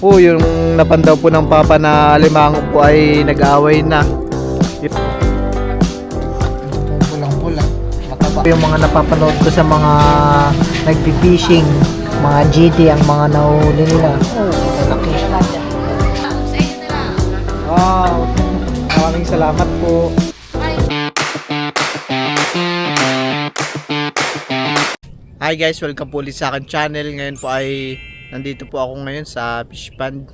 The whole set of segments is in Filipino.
po yung napandaw po ng papa na limango po ay nag-aaway na. Pulang-pulang. Mataba. Yung mga napapanood ko sa mga nagpi-fishing, mga GT ang mga nahuli nila. Oh, malaki. Wow. Maraming salamat po. Hi guys, welcome po ulit sa akin channel. Ngayon po ay nandito po ako ngayon sa fish pond.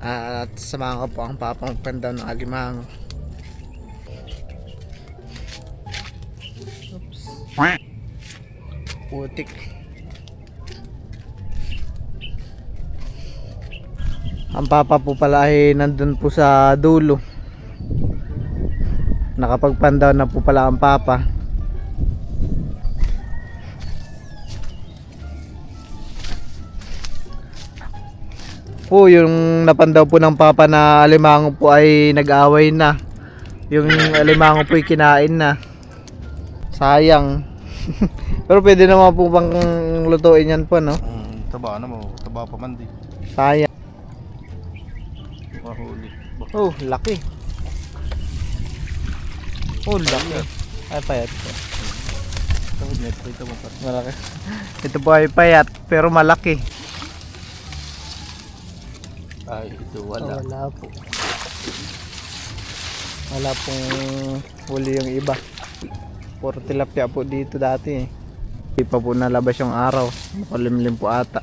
At samahan ko po ang papang pandaw ng alimang. Oops. Putik. Ang papa po pala ay nandun po sa dulo. Nakapagpandaw na po pala ang papa. Po yung napandaw po ng papa na alimango po ay nag-away na. Yung alimango po ay kinain na. Sayang. Pero pwede naman po bang lutuin yan po no? Mm, taba na mo, taba pa man di. sayang. Mahuli. Oh laki. Oh laki. Ay payat po. Ito mo pa. malaki. Ito po ay payat pero malaki Ay, ito wala, wala. wala po wala pong huli yung iba puro tilapia po dito dati eh hindi pa po nalabas yung araw makulimlim po ata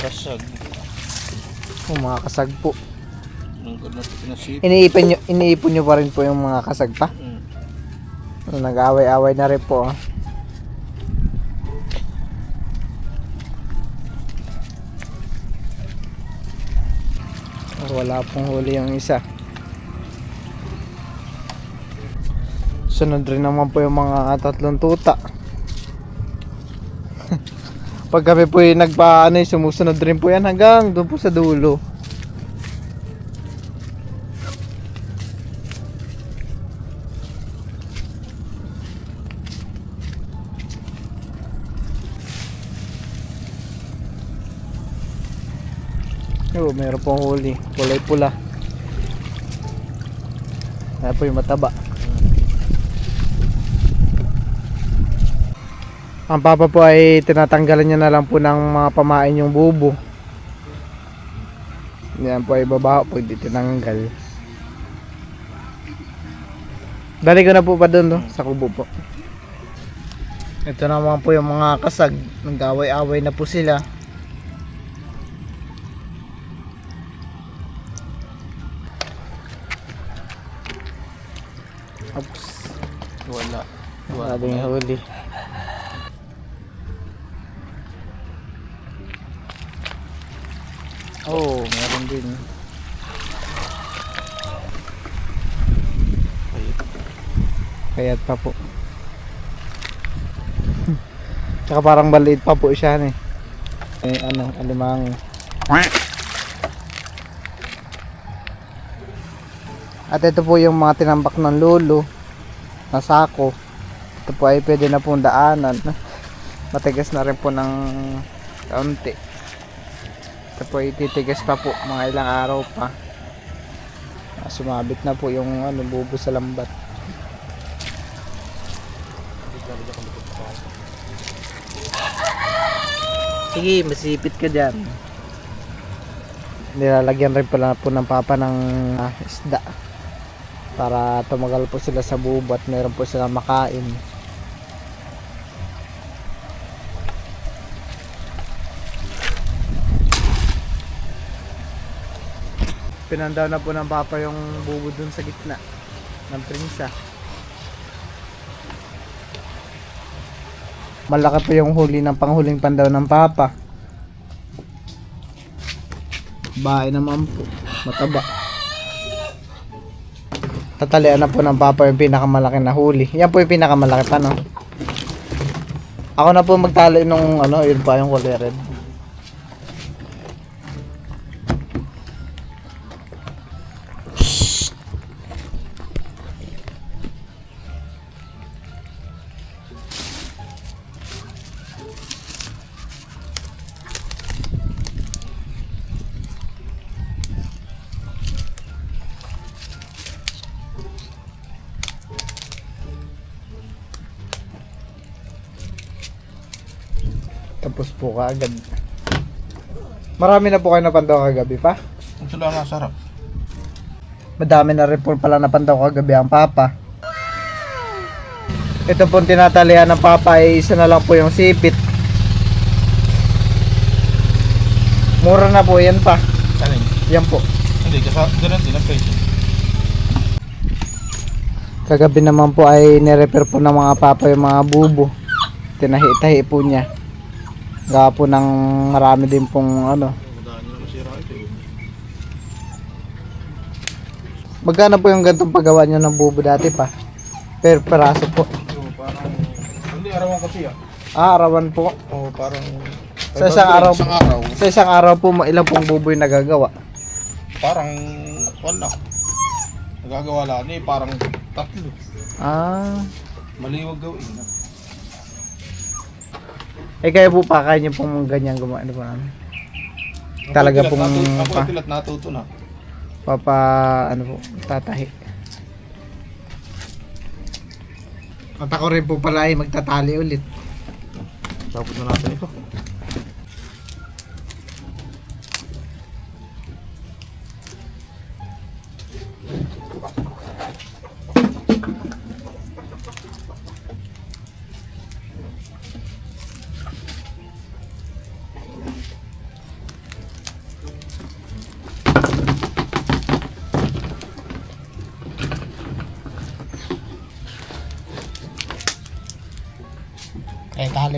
Kasag. oh, mga kasag po iniipon nyo, iniipon nyo pa rin po yung mga kasag pa Mm. nag-away-away na rin po ah. Oh, wala pong huli yung isa. Sunod rin naman po yung mga tatlong tuta. Pag kami po yung nagpa ano, eh, sumusunod rin po yan hanggang doon po sa dulo Oo, meron pong huli. Kulay pula. Kaya po yung mataba. Ang papa po ay tinatanggalan niya na lang po ng mga pamain yung bubo. Yan po ay baba po hindi tinanggal. Dali ko na po pa doon no, sa kubo po. Ito naman po yung mga kasag. Nag-away-away na po sila. Oops. Wala. Wala ding huli. Oh, meron din. Kayat pa po. Tsaka parang maliit pa po siya eh. Eh ano, alimang. At ito po yung mga tinambak ng lolo na sako. Ito po ay pwede na pong daanan. Matigas na rin po ng kaunti. Ito po ay titigas pa po mga ilang araw pa. Ah, Sumabit na po yung ano, bubo sa lambat. Sige, masipit ka dyan. Nilalagyan rin pala po ng papa ng ah, isda para tumagal po sila sa bubo at meron po sila makain. Pinandaw na po ng papa yung bubo dun sa gitna ng prinsa. Malaki po yung huli ng panghuling pandaw ng papa. Bahay naman po. Mataba. Tatalian na po ng papa yung pinakamalaki na huli. Yan po yung pinakamalaki pa, no? Ako na po magtali nung ano, yun pa yung kulay red. Tapos po kaagad. Marami na po kayo napandaw kagabi pa? Ito lang masarap. Madami na rin po pala napandaw kagabi ang papa. Ito pong tinatalian ng papa ay isa na lang po yung sipit. Mura na po yan pa. Alin? Yan po. Hindi, kasi ganun din ang presyo. Kagabi naman po ay nirepair po ng mga papa yung mga bubo. Tinahi-tahi po niya. Gawa po ng marami din pong ano. Nyo. Magkano po yung gantong paggawa niyo ng bubo dati pa? Per peraso po. So, parang... Hindi, arawan kasi ah. Ah, arawan po. Oo, parang... Sa isang araw, Isang araw. sa isang araw po, ilang pong bubo yung nagagawa? Parang... Wala. Nagagawa lang eh, parang tatlo. Ah. Maliwag gawin. ah. Eh kaya po pa kaya niyo pong ganyan gumawa ano po namin. Talaga pong ako pa- tilat natuto na. Papa ano po, tatahi. At ako rin po pala ay magtatali ulit. Tapos na natin ito.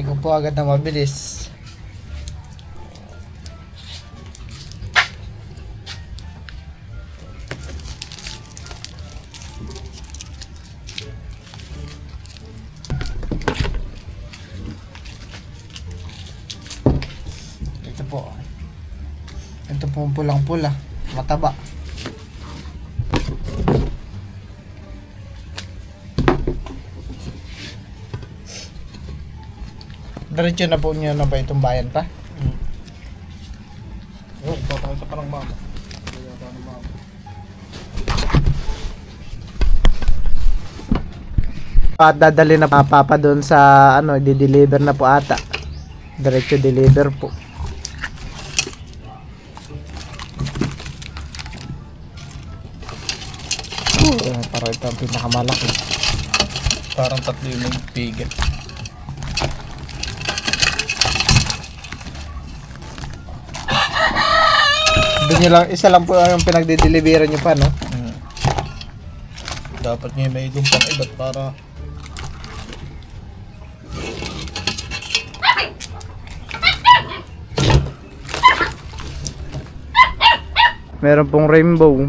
Ko po agad na mabilis. Ito po. Ito po pulang-pula. Mataba. Diretso na po niyo na ba itong bayan pa? Oo, papakita pa ng mama. Kaya pa ng mama. At dadali na papa doon sa ano, di-deliver na po ata. Diretso deliver po. Oh, para ito ang pinakamalaki. Parang tatlo yung nagpigil. Doon nyo lang, isa lang po yung pinagde-deliveran nyo pa, no? Hmm. Dapat nga may doon pang iba't para Meron pong rainbow.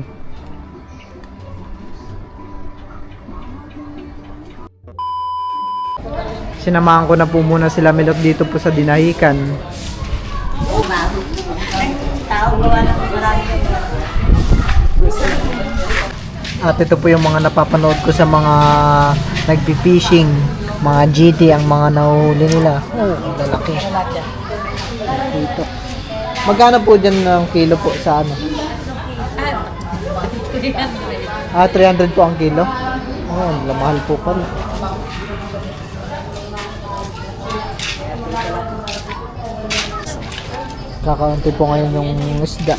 Sinamahan ko na po muna sila Milot dito po sa Dinahikan. At ito po yung mga napapanood ko sa mga nagpi-fishing, mga GT ang mga nahuli nila. Oh, ang lalaki. Dito. Magkano po dyan ng kilo po sa ano? Ah, 300 po ang kilo? Oh, mahal po pala. Kakaunti po ngayon yung isda.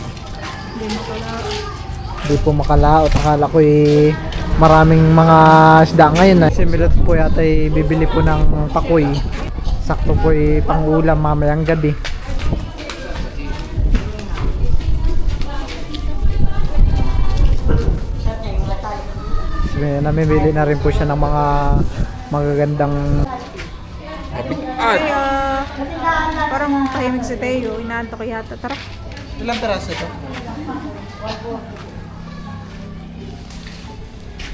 Hindi po makalaot. Akala ko eh, maraming mga isda ngayon. ah. Si Milot po yata eh, bibili po ng pakoy. Sakto po eh, pang ulam mamayang gabi. May namimili na rin po siya ng mga magagandang Kaya, parang tahimik si Teo. Inaanto ko yata. Tara. Ilang peraso ito?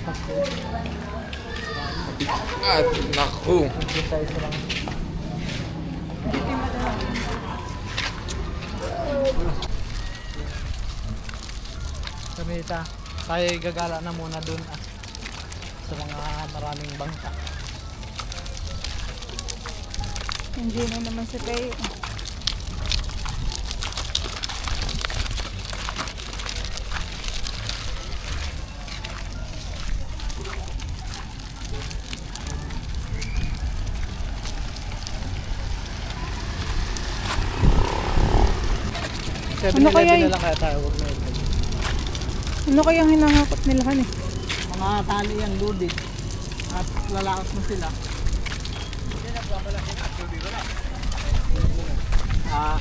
At naku. Kamita, tayo gagala na muna dun ah, sa mga maraming bangka. Hindi na naman si Teo. Ano kaya yun? lang kaya na. Ano kayang hinangakot nila han eh? Mga tali yan, ludi. At lalakas mo sila. Ah,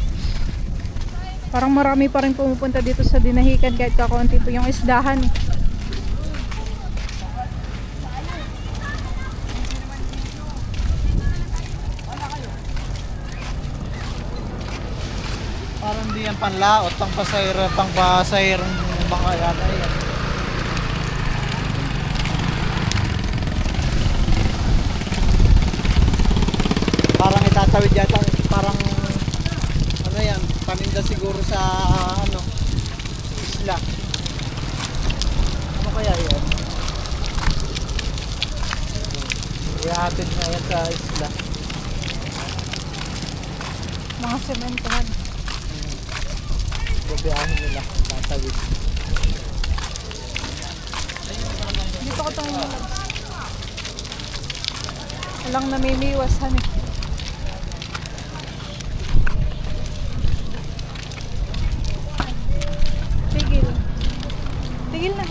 Parang marami pa rin pumupunta dito sa dinahikan kahit kakaunti po yung isdahan eh. parang di yan panlaot, pang pasahir, pang baka yata yan. Parang itatawid yata, parang ano yan, paninda siguro sa ano, isla. Ano kaya yan? Ihatid na yan sa isla. Mga sementohan. Babiyahin nila, tatawid. Dito ko itong Walang namimiwas han eh. Tigil. Tigil na.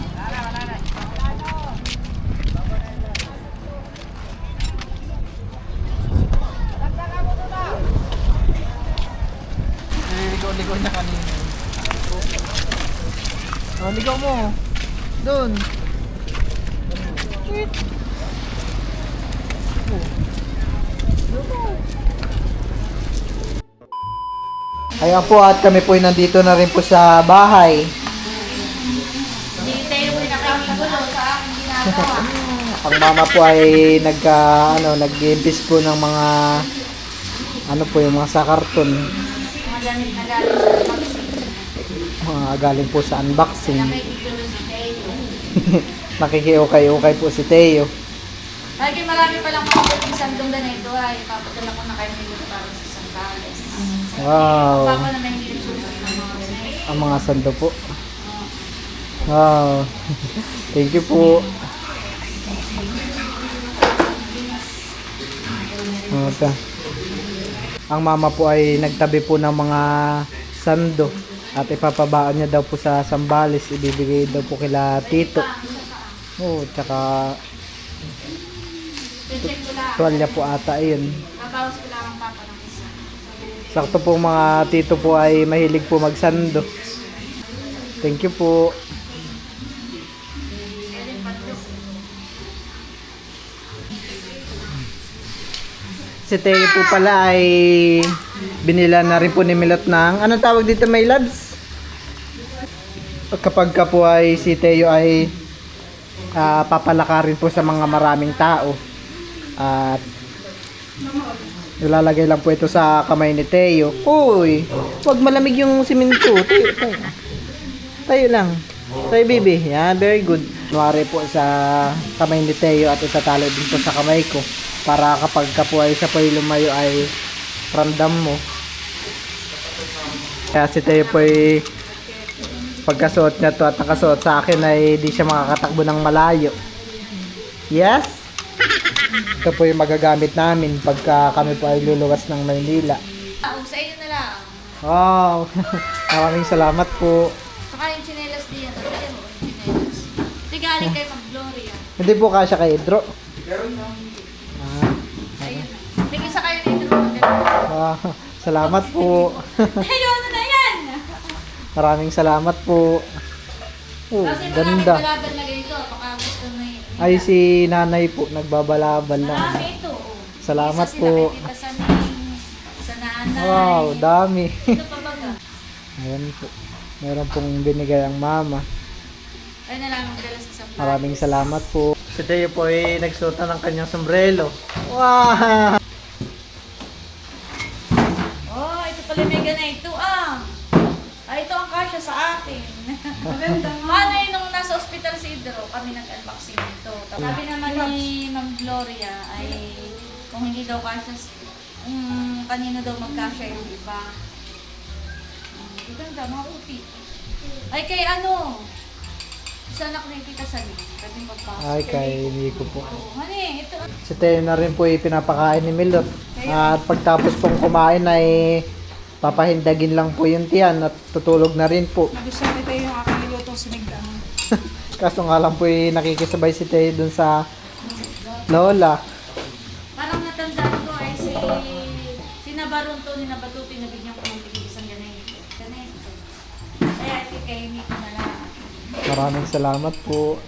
Nililigaw-ligaw niya kanina. Oh, ligaw mo. Doon. Wait. Ayan po at kami po ay nandito na rin po sa bahay. Ang mama po ay nag ah, ano nag-imbis po ng mga ano po yung mga sa karton. Mga galing po sa unboxing. Nakikiukay-ukay po si Teo. Lagi marami palang mga pwedeng sandong ganito ay papadala ko na kayo nito para sa sandales. Wow. Papa na may hindi ng. Ang mga sando po. Wow. Thank you po. Ata. Ang mama po ay nagtabi po ng mga sando at ipapabaan niya daw po sa Sambales. Ibibigay daw po kila Tito. Oh, tsaka tuwalya po ata yun. Babawas ko lang ang papa ng isa. Sakto po mga tito po ay mahilig po magsando. Thank you po. Si Teo po pala ay binila na rin po ni Milot ng anong tawag dito may lads? Kapag ka po ay si Teo ay ah, papalakarin po sa mga maraming tao at Ilalagay lang po ito sa kamay ni Teo. Uy, wag malamig yung simento. Tayo, tayo. Tayo lang. Tayo, baby. Yan, very good. Nuwari po sa kamay ni Teo at itatali din po sa kamay ko. Para kapag ka po ay sa po ay lumayo ay ramdam mo. Kaya si Teo po ay pagkasuot niya to at nakasuot sa akin ay di siya makakatakbo ng malayo. Yes? Ito po yung magagamit namin pagka kami po ay luluwas ng Maynila. Ah, sa inyo na lang. Wow! Maraming salamat po. Saka yung chinelas diyan. Ano yun? Yung chinelas. Di galing kay Mag Gloria. Hindi po kasya kay Idro. Ah, Ayun. May isa kayo dito. ah, salamat po. Ayun, ano na yan? Maraming salamat po. Oh, Kasi ganda. balabal na ganito. Baka gusto mo yun. Ay si nanay po, nagbabalabal na. Marami ito. oh. Salamat Isa po. Sa nanay. Wow, dami. Ito pa baga. Ayan po. Meron pong binigay ang mama. Ayun na lang ang dala sa sampal. Maraming salamat po. Si Teo po ay nagsuota ng kanyang sombrero. Wow! Oh, ito pala may ganito ah. Ay, ito ang kasya sa akin. Maganda Ano yun, nung nasa ospital si Idro, kami nag-unboxing nito. Sabi naman ni Gloria ay kung hindi daw kasya, um, kanino daw magkasya yung iba. Um, ganda, mga upi. Ay, kay ano? Sa anak ni Tita Salim. Pwede magpasok. Ay, kay Nico po. Oo, honey, ito. Si Teo na rin po ay pinapakain ni Milot. At pagtapos pong kumain ay papahindagin lang po yung tiyan at tutulog na rin po. Nagustuhan nito yung aking nilutong sinigang. Kaso nga lang po eh, nakikisabay si Teo dun sa lola. Parang natandaan ko ay si si Nabarunto ni Nabatuti nabigyan ko ng tigil isang ganito. Ganito. Kaya ito kay Miko na lang. Maraming salamat po.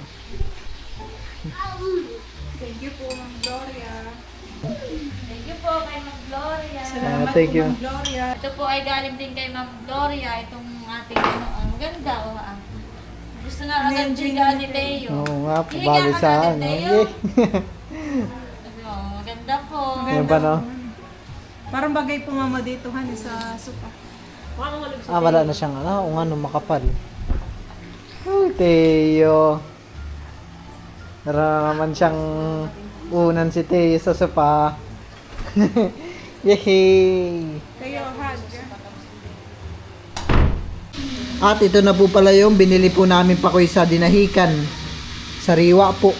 Thank you po, Ma'am Gloria. Thank you po kay Ma'am Gloria. Salamat thank po, you. Ma'am Gloria. Ito po ay galing din kay Ma'am Gloria. Itong ating ano, ang maganda oh. Ah. Gusto na agad bigyan ni Teo. Oo nga po, Bigyan bali ka sa na ano. din, Teo. Yay! Oh, maganda Ano ba no? Parang bagay po mama dito, han, sa suka. Ah, wala na siyang ano, kung ano, makapal. Oh, Teo. Naraman siyang unan si Teo sa sopa. Yay! Kayo, hug. At ito na po pala yung binili po namin pa sa dinahikan. Sariwa po.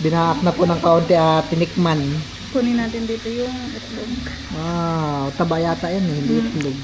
Binaak na po ng kaunti at tinikman. Kunin natin dito yung itlog. Wow, taba yata yan eh, hindi itlog.